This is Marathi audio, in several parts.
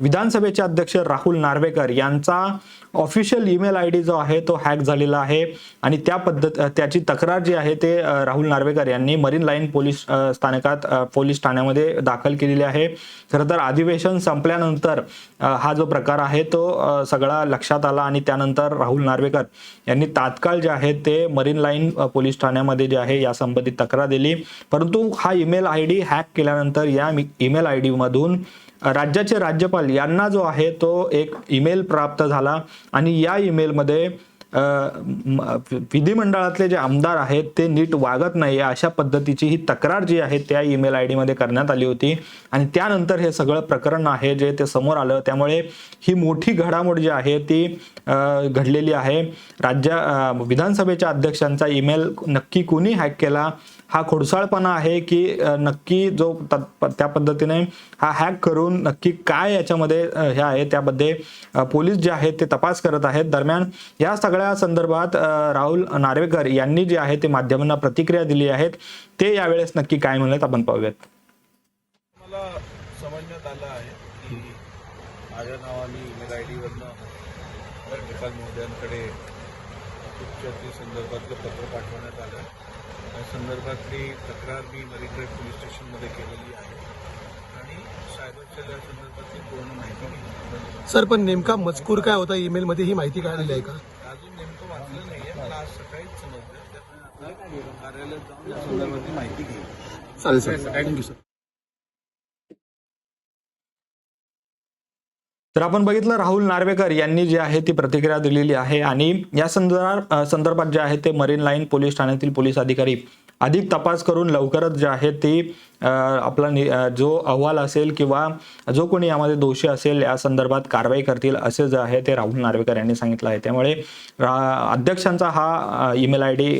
विधानसभेचे अध्यक्ष राहुल नार्वेकर यांचा ऑफिशियल ईमेल आय डी जो आहे तो हॅक झालेला आहे. आणि त्या पद्धत त्याची तक्रार जी आहे ते राहुल नार्वेकर यांनी मरीन लाईन पोलीस स्थानकात पोलीस ठाण्यामध्ये दाखल केलेली आहे. खरं तर अधिवेशन संपल्यानंतर हा जो प्रकार आहे तो सगळा लक्षात आला आणि त्यानंतर राहुल नार्वेकर यांनी तात्काळ जे आहे ते मरीन लाईन पोलीस ठाण्यामध्ये जे आहे या संबंधित तक्रार दिली. परंतु हा ईमेल आय डी हॅक केल्यानंतर या ईमेल आय डी मधून राज्याचे राज्यपाल यांना जो आहे तो एक ईमेल प्राप्त झाला. आणि या ईमेलमध्ये विधिमंडळातले जे आमदार आहेत ते नीट वागत नाही अशा पद्धतीची ही तक्रार जी आहे त्या ईमेल आय डीमध्ये करण्यात आली होती. आणि त्यानंतर हे सगळं प्रकरण आहे जे ते समोर आलं. त्यामुळे ही मोठी घडामोड जी आहे ती घडलेली आहे. राज्य विधानसभेच्या अध्यक्षांचा ईमेल नक्की कोणी हॅक केला हा खोडसाळपणा आहे की नक्की जो तत्- त्या पद्धतीने हा हॅक करून नक्की काय याच्यामध्ये हे आहे त्यामध्ये पोलीस जे आहेत ते तपास करत आहेत. दरम्यान या सगळ्या संदर्भात अ, राहुल नार्वेकर यांनी जे आहे ते माध्यमांना प्रतिक्रिया दिली आहेत. ते यावेळेस नक्की काय म्हणत आपण पाहूयात. मला समजण्यात आलं आहे की माझ्या नावाने ईमेल आय डीवरनं महोदयांकडे संदर्भातलं पत्र पाठवण्यात आलं. त्या संदर्भातली तक्रार मी मरीन पोलीस स्टेशनमध्ये केलेली आहे. आणि सायबरच्या या संदर्भातली पूर्ण माहिती घेतली सर पण नेमका मजकूर काय होता? ईमेल मध्ये ही माहिती कळालेली आहे का अजून नेमकं वाचलं नाही आहे मला आज सकाळीच समजलं त्यामुळे आता कार्यालयात जाऊन या संदर्भातली माहिती घेईल चालेल. सर थँक्यू सर तर आपण बघितलं राहुल नार्वेकर यांनी जी आहे ती प्रतिक्रिया दिलेली आहे आणि या संदर्भात संदर्भात जे आहे ते मरीन लाईन पोलीस ठाण्यातील पोलीस अधिकारी अधिक तपास करून लवकरच जे आहे ती आपला नि- जो अहवाल असेल किंवा जो कोणी यामध्ये दोषी असेल या संदर्भात कारवाई करतील असे जे आहे ते राहुल नार्वेकर यांनी सांगितलं आहे. त्यामुळे अध्यक्षांचा हा ईमेल आय डी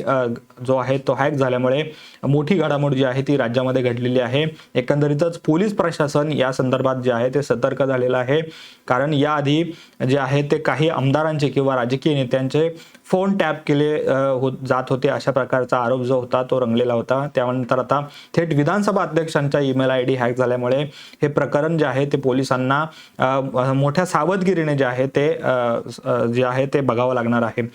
जो आहे तो हॅक झाल्यामुळे मोठी घडामोड जी आहे ती राज्यामध्ये घडलेली आहे. एकंदरीतच पोलीस प्रशासन या संदर्भात जे आहे ते सतर्क झालेलं आहे. कारण याआधी जे आहे ते काही आमदारांचे किंवा राजकीय नेत्यांचे फोन टॅप केले होत जात होते. अशा प्रकारचा आरोप जो होता तो रंगलेला होता. त्यानंतर आता थेट विधानसभा अध्यक्षांचा ईमेल आय डी हॅक झाल्यामुळे हे प्रकरण जे आहे ते पोलिसांना मोठ्या सावधगिरीने जे आहे ते जे आहे ते बघावं लागणार आहे.